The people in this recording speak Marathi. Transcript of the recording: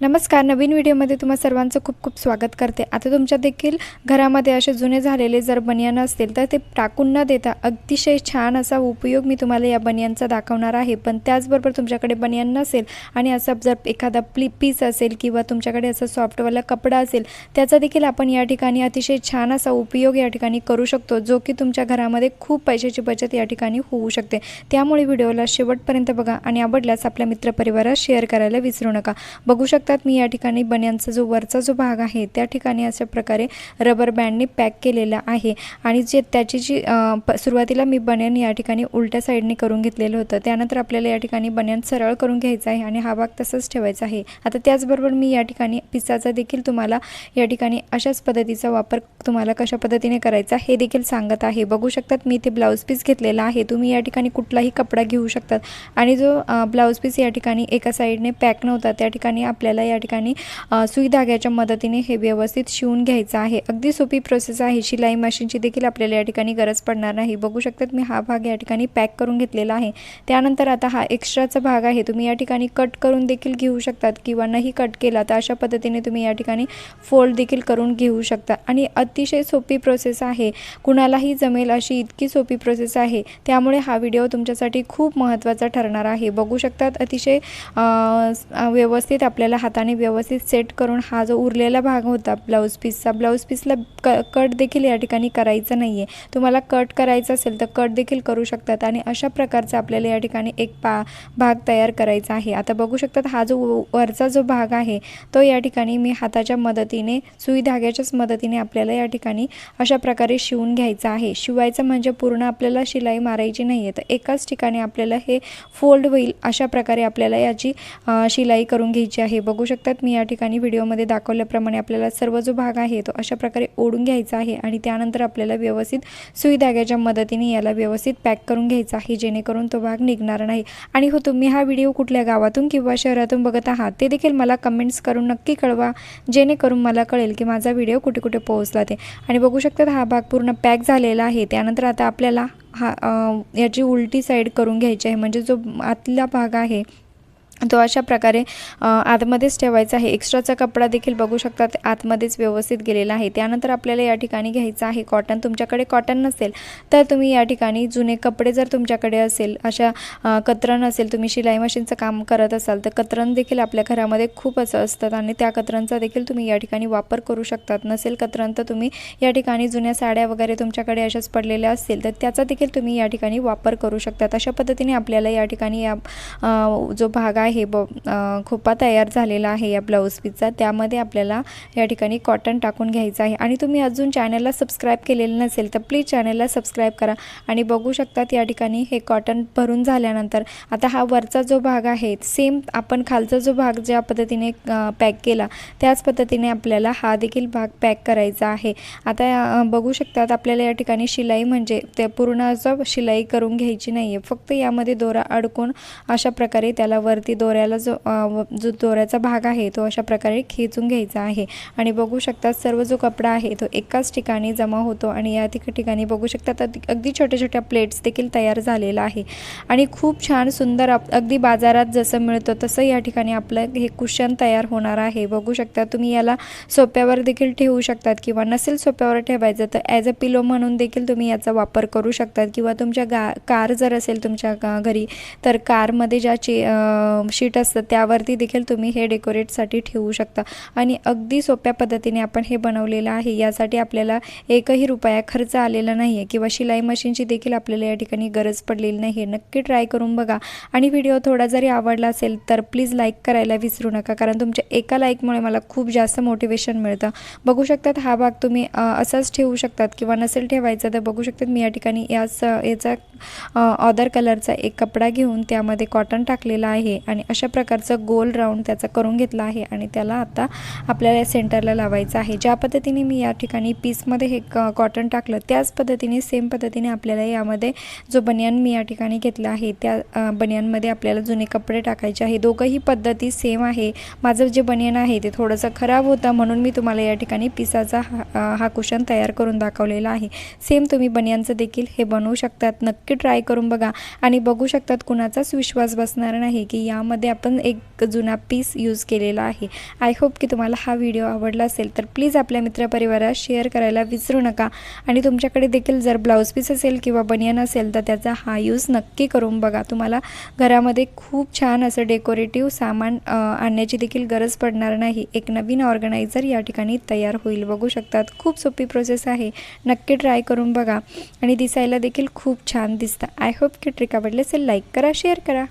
नमस्कार नवीन व्हिडिओमध्ये तुम्हा सर्वांचं खूप खूप स्वागत करते. आता तुमच्या देखील घरामध्ये असे जुने झालेले जर बनियान असतील तर ते टाकून न देता अतिशय छान असा उपयोग मी तुम्हाला या बनियांचा दाखवणार आहे. पण त्याचबरोबर तुमच्याकडे बनियान नसेल आणि असं जर एखादा प्ली पीस असेल किंवा तुमच्याकडे असं सॉफ्टवाला कपडा असेल त्याचा देखील आपण या ठिकाणी अतिशय छान असा उपयोग या ठिकाणी करू शकतो जो की तुमच्या घरामध्ये खूप पैशाची बचत या ठिकाणी होऊ शकते. त्यामुळे व्हिडिओला शेवटपर्यंत बघा आणि आवडल्यास आपल्या मित्रपरिवारात शेअर करायला विसरू नका. बघू शकतात. मी या ठिकाणी बन्यांचा जो वरचा जो भाग आहे त्या ठिकाणी अशा प्रकारे रबर बँडने पॅक केलेला आहे. आणि जे त्याची जी प सुरुवातीला मी बन्यान या ठिकाणी उलट्या साईडने करून घेतलेलं होतं त्यानंतर आपल्याला या ठिकाणी बन्यान सरळ करून घ्यायचं आहे आणि हा भाग तसंच ठेवायचा आहे. आता त्याचबरोबर मी या ठिकाणी पिसाचा देखील तुम्हाला या ठिकाणी अशाच पद्धतीचा वापर तुम्हाला कशा पद्धतीने करायचा हे देखील सांगत आहे. बघू शकतात मी इथे ब्लाऊज पीस घेतलेला आहे. तुम्ही या ठिकाणी कुठलाही कपडा घेऊ शकतात. आणि जो ब्लाऊज पीस या ठिकाणी एका साईडने पॅक नव्हता त्या ठिकाणी आपल्याला या ठिकाणी सुई धाग्याच्या मदतीने हे व्यवस्थित शिवून घ्यायचं आहे. अगदी सोपी प्रोसेस आहे. शिलाई मशीनची देखील आपल्याला या ठिकाणी गरज पडणार नाही. बघू शकतात मी हा भाग या ठिकाणी पॅक करून घेतलेला आहे. त्यानंतर आता हा एक्स्ट्राचा भाग आहे. तुम्ही या ठिकाणी कट करून देखील घेऊ शकतात किंवा नाही कट केला तर अशा पद्धतीने तुम्ही या ठिकाणी फोल्ड देखील करून घेऊ शकता. आणि अतिशय सोपी प्रोसेस आहे. कुणालाही जमेल अशी इतकी सोपी प्रोसेस आहे. त्यामुळे हा व्हिडिओ तुमच्यासाठी खूप महत्त्वाचा ठरणार आहे. बघू शकतात अतिशय व्यवस्थित आपल्याला हाताने व्यवस्थित सेट करून हा जो उरलेला भाग होता ब्लाऊज पीसचा ब्लाऊज पीसला क कट देखील या ठिकाणी करायचं नाही आहे तुम्हाला कट करायचं असेल तर कट देखील करू शकतात आणि अशा प्रकारचा आपल्याला या ठिकाणी एक पा भाग तयार करायचा आहे. आता बघू शकतात हा जो व- वरचा जो भाग आहे तो या ठिकाणी मी हाताच्या मदतीने सुई धाग्याच्याच मदतीने आपल्याला या ठिकाणी अशा प्रकारे शिवून घ्यायचा आहे. शिवायचं म्हणजे पूर्ण आपल्याला शिलाई मारायची नाही आहे तर एकाच ठिकाणी आपल्याला हे फोल्ड होईल अशा प्रकारे आपल्याला याची शिलाई करून घ्यायची आहे. बघू बघू शकतात. मी या ठिकाणी व्हिडिओमध्ये दाखवल्याप्रमाणे आपल्याला सर्व जो भाग आहे तो अशा प्रकारे ओढून घ्यायचा आहे आणि त्यानंतर आपल्याला व्यवस्थित सुई धाग्याच्या मदतीने याला व्यवस्थित पॅक करून घ्यायचा आहे जेणेकरून तो भाग निघणार नाही. आणि हो तुम्ही हा व्हिडिओ कुठल्या गावातून किंवा शहरातून बघत आहात ते देखील मला कमेंट्स करून नक्की कळवा जेणेकरून मला कळेल की माझा व्हिडिओ कुठे कुठे पोहोचला ते. आणि बघू शकतात हा भाग पूर्ण पॅक झालेला आहे. त्यानंतर आता आपल्याला हा याची उलटी साईड करून घ्यायची आहे. म्हणजे जो आतला भाग आहे तो अशा प्रकारे आतमध्येच ठेवायचा आहे. एक्स्ट्राचा कपडा देखील बघू शकतात आतमध्येच व्यवस्थित गेलेला आहे. त्यानंतर आपल्याला या ठिकाणी घ्यायचं आहे कॉटन तुमच्याकडे कॉटन नसेल तर तुम्ही या ठिकाणी जुने कपडे जर तुमच्याकडे असेल अशा अ, कतरण असेल तुम्ही शिलाई मशीनचं काम करत असाल तर कतरण देखील आपल्या घरामध्ये खूप असं असतात आणि त्या कतरांचा देखील तुम्ही या ठिकाणी वापर करू शकतात. नसेल कतरण तर तुम्ही या ठिकाणी जुन्या साड्या वगैरे तुमच्याकडे अशाच पडलेल्या असतील तर त्याचा देखील तुम्ही या ठिकाणी वापर करू शकतात. अशा पद्धतीने आपल्याला या ठिकाणी या जो भाग आहे ब खोपा तयार झालेला आहे या ब्लाऊज पीसचा. त्यामध्ये आपल्याला या ठिकाणी कॉटन टाकून घ्यायचं आहे. आणि तुम्ही अजून चॅनलला सबस्क्राईब केलेलं नसेल तर प्लीज चॅनलला सबस्क्राईब करा. आणि बघू शकतात या ठिकाणी हे कॉटन भरून झाल्यानंतर आता हा वरचा जो भाग आहे सेम आपण खालचा जो भाग ज्या पद्धतीने पॅक केला त्याच पद्धतीने आपल्याला हा देखील भाग पॅक करायचा आहे. आता बघू शकतात आपल्याला या ठिकाणी शिलाई म्हणजे ते पूर्ण असं शिलाई करून घ्यायची नाही आहे फक्त यामध्ये दोरा अडकून अशा प्रकारे त्याला वरती दोऱ्याला जो जो दोऱ्याचा भाग आहे तो अशा प्रकारे खेचून घ्यायचा आहे. आणि बघू शकता सर्व जो कपडा आहे तो एकाच ठिकाणी जमा होतो आणि या ठिकाणी बघू शकतात अगदी- अगदी छोट्या छोट्या प्लेट्स देखील तयार झालेला आहे. आणि खूप छान सुंदर आप अगदी बाजारात जसं मिळतं तसं या ठिकाणी आपलं हे कुशन तयार होणार आहे. बघू शकता तुम्ही याला सोप्यावर देखील ठेवू शकतात किंवा नसेल सोप्यावर ठेवायचं तर ॲज अ पिलो म्हणून देखील तुम्ही याचा वापर करू शकतात. किंवा तुमच्या गा कार जर असेल तुमच्या गा- घरी तर कारमध्ये ज्या चे शीट असतं त्यावरती देखील तुम्ही हे डेकोरेटसाठी ठेवू शकता. आणि अगदी सोप्या पद्धतीने आपण हे बनवलेलं आहे. यासाठी आपल्याला एकही रुपया खर्च आलेला नाही आहे किंवा शिलाई मशीनची देखील आपल्याला या ठिकाणी गरज पडलेली नाही आहे नक्की ट्राय करून बघा. आणि व्हिडिओ थोडा जरी आवडला असेल तर प्लीज लाईक करायला विसरू नका कारण तुमच्या एका लाईकमुळे मला खूप जास्त मोटिवेशन मिळतं. बघू शकतात हा भाग तुम्ही असाच ठेवू शकतात किंवा नसेल ठेवायचा तर बघू शकतात मी या ठिकाणी याच याचा ऑदर कलरचा एक कपडा घेऊन त्यामध्ये कॉटन टाकलेला आहे. आणि अशा प्रकारचं गोल राऊंड त्याचा करून घेतला आहे आणि त्याला आता आपल्याला सेंटरला लावायचं आहे. ज्या पद्धतीने मी या ठिकाणी पीसमध्ये हे क कॉटन टाकलं त्याच पद्धतीने सेम पद्धतीने आपल्याला यामध्ये जो बनियान मी या ठिकाणी घेतला आहे त्या बनियानमध्ये आपल्याला जुने कपडे टाकायचे आहे. दोघंही पद्धती सेम आहे. माझं जे बनियान आहे ते थोडंसं खराब होतं म्हणून मी तुम्हाला या ठिकाणी पिसाचा हा हा कुशन तयार करून दाखवलेला आहे. सेम तुम्ही बनियांचं देखील हे बनवू शकतात. नक्की ट्राय करून बघा आणि बघू शकतात कुणाचाच विश्वास बसणार नाही की या यामध्ये आपण एक जुना पीस यूज केलेला आहे. आय होप की तुम्हाला हा व्हिडिओ आवडला असेल तर प्लीज आपल्या मित्रपरिवारात शेअर करायला विसरू नका. आणि तुमच्याकडे देखील जर ब्लाऊज पीस असेल किंवा बनियन असेल तर त्याचा हा यूज नक्की करून बघा. तुम्हाला घरामध्ये खूप छान असं डेकोरेटिव्ह सामान आणण्याची देखील गरज पडणार नाही. एक नवीन ऑर्गनायझर या ठिकाणी तयार होईल. बघू शकतात खूप सोपी प्रोसेस आहे. नक्की ट्राय करून बघा. आणि दिसायला देखील खूप छान दिसतं. आय होप की ट्रिक आवडली असेल लाईक करा शेअर करा.